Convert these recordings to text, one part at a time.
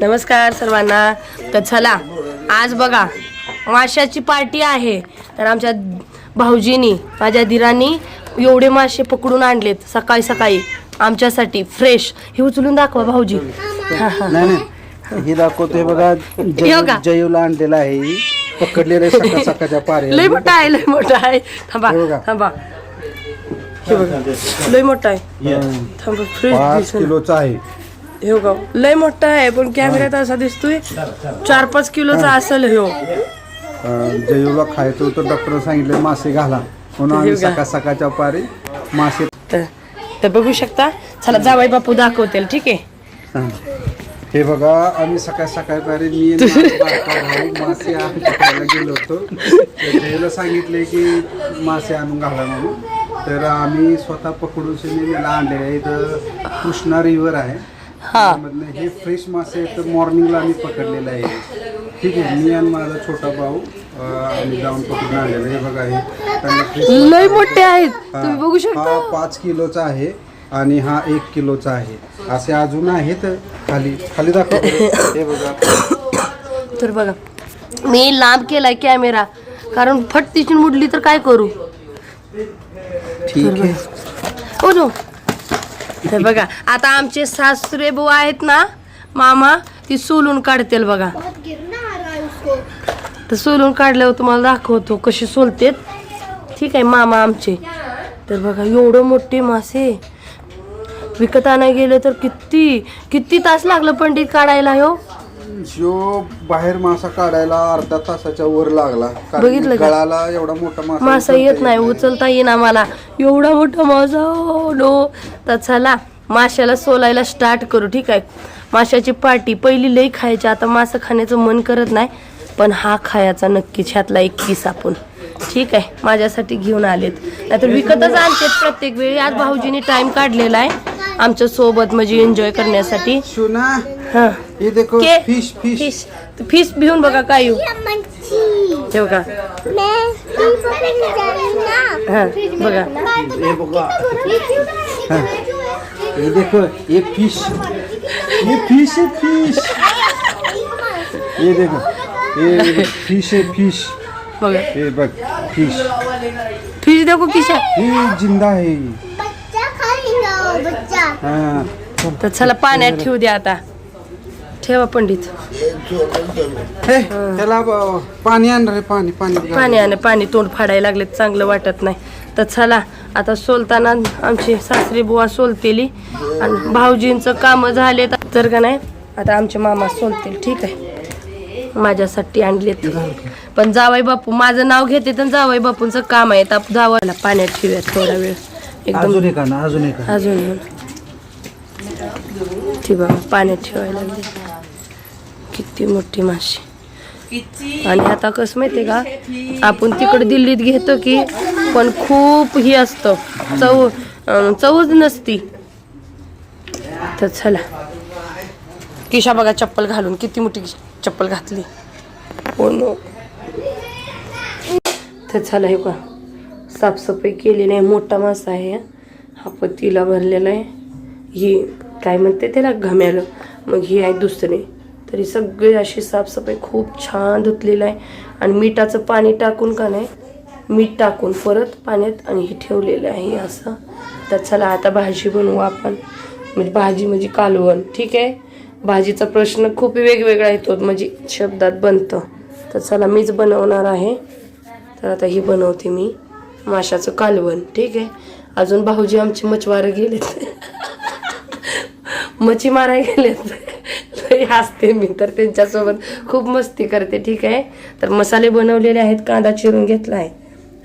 नमस्कार सर्वांना. तर चला आज बघा माशाची पार्टी आहे. तर आमच्या भाऊजीनी माझ्या दिरांनी एवढे मासे पकडून आणलेत सकाळी सकाळी आमच्यासाठी फ्रेश हे उचलून दाखवा भाऊजी. हा नाही. दाखवते बघा हो जय- का? जयूला आणलेला आहे ही. पकडलेलं आहे सकाळ सकाळच्या पारे लय मोठा आहे लय मोठा आहे. थांबा बघा. थांबा. बघा. लय मोठा आहे. थांबा फ्रेश पाच दिसेल. किलोचा आहे. हे बघा लय मोठा आहे पण कॅमेऱ्यात असा दिसतोय चार पाच किलोचा असेल ह्यो अं, जयूला खायचं होतं डॉक्टर सांगितलं मासे घाला. म्हणून आम्ही हे. सकाळ सकाळच्या पारी मासे तर तर बघू शकता. चला जावाई बापू दाखवतील ठीक आहे? हा. हे बघा आम्ही सकाळ सकाळ पारी मी आणि माझा बारका भाऊ मासे पकडायला गेलो होतो. तर जयूला सांगितले की मासे आणून घाला म्हणून. तर आम्ही स्वतः पकडून आणले आहे इथं कृष्णा रिव्हर आहे. हा. त्यामधनं हे फ्रेश मासे तर मॉर्निंगला आम्ही पकडलेलं आहे. ठीक आहे मी आणि माझा छोटा भाऊ अं, आम्ही जाऊन पकडून आणलेलं. हे बघा हे त्यांना fresh लय मोठे आहेत. हा, तुम्ही बघू शकता. हा पाच किलोचा आहे आणि हा एक किलोचा आहे. असे अजून आहेत खाली. खाली दाखव. बरं. हे बघा. तर बघा मी लांब केलाय कॅमेरा कारण फट तिची मुडली तर काय करू? ठीक आहे. हो नो तर बघा आता आमचे सासरे बुवा आहेत ना मामा ती सोलून काढतील बघा. तर सोलून काढल्यावर तुम्हाला दाखवतो कसे सोलतेत. ठीक आहे मामा आमचे. तर बघा एवढं मोठे मासे. विकत आणायला गेलं तर किती किती तास लागलं पंडित काढायला हो? शो बाहेर मासा काढायला अर्धा तासाच्या वर लागला कारण बघितलं का? गळाला एवढा मोठा मासा मासा उचलता येत नाही. उचलता येईना मला एवढा मोठा मासा हो नो. तर चला माशाला सोलायला स्टार्ट करू ठीक आहे? माशाची पार्टी पहिली लई खायची आता मासा खाण्याचं मन करत नाही पण हा खायचा नक्कीच ह्यातला एक पीस आपण. ठीक आहे? माझ्यासाठी घेऊन आलेत. नाहीतर विकतच आणतेत प्रत्येक वेळी. आज भाऊजीने टाइम काढलेला आहे आमच्यासोबत म्हणजे एन्जॉय करण्यासाठी. हा. हे देखो के फिश फिश फिश फिश भिवून बघा काय येऊ हे बघा हा बघा हे बघा हे देखो ये फिश ये फिश है फिश ये देखो ये फिश है फिश बघा हे बघ फिश फिश देखो किशा हे। जिंदा आहे हा। तर चला पाण्यात ठेवू द्या आता ठेवा पंडित. हे, त्याला ब- पाणी आण रे पाणी पाणी. पाणी आणि पाणी तोंड फाडायला लागले चांगलं वाटत नाही. तर चला आता सोलताना आमची सासरी बुवा सोलतेली. आणि भाऊजींचं काम झाले तर का नाही आता आमचे मामा सोलतील ठीक आहे. माझ्यासाठी आणलेत. पण जावाई बापू माझं नाव घेते तर जावाई बापूंचं काम आहे. तर जावायला पाण्यात ठेवूयात थोडा वेळ. एकदम अजून एक अजून एक. आण. अजून ती बघा पाण्यात ठेवायला लागली. किती मोठी माशी. आणि आता कसं माहितीये का आपण तिकडे दिल्लीत घेतो की पण खूप ही असतं. चव चवच नसती. तर चला. किशा बघा चप्पल घालून किती मोठी चप्पल घातली. हो तर चला हे का साफसफाई केली नाही मोठा मासा आहे. हा पतीला भरलेला आहे. ही काय म्हणते त्याला? घम्याला मग ही आहे दुसरे. तरी सगळी अशी साफसफाई खूप छान धुतलेलं आहे. आणि मिठाचं पाणी टाकून का नाही मीठ टाकून परत पाण्यात आणि हे ठेवलेलं आहे असं. तर चला आता भाजी बनवू आपण. म्हणजे भाजी म्हणजे कालवण. ठीक आहे? भाजीचा प्रश्न खूप वेगवेगळा येतो म्हणजे शब्दात बनतं. तर चला मीच बनवणार आहे. तर आता ही बनवते मी माशाचं कालवण. ठीक आहे? अजून भाऊजी आमची मच्छवारं गेलेत. मच्छी मारायला गेलेत. लई हसते मी. तर त्यांच्यासोबत खूप मस्ती करते ठीक आहे? तर मसाले बनवलेले आहेत कांदा चिरून घेतला आहे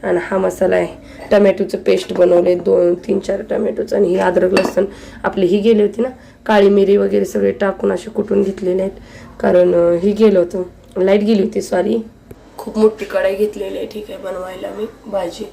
आणि हा मसाला आहे. टमॅटोचं पेस्ट बनवले दोन तीन चार टमॅटोचं आणि ही अद्रक लसूण. आपली ही गेली होती ना? काळी मिरी वगैरे सगळे टाकून असे कुटून घेतलेले आहेत. कारण ही गेलं होतं. लाइट गेली होती सॉरी खूप मोठी कढाई घेतलेली आहे ठीक आहे बनवायला मी भाजी.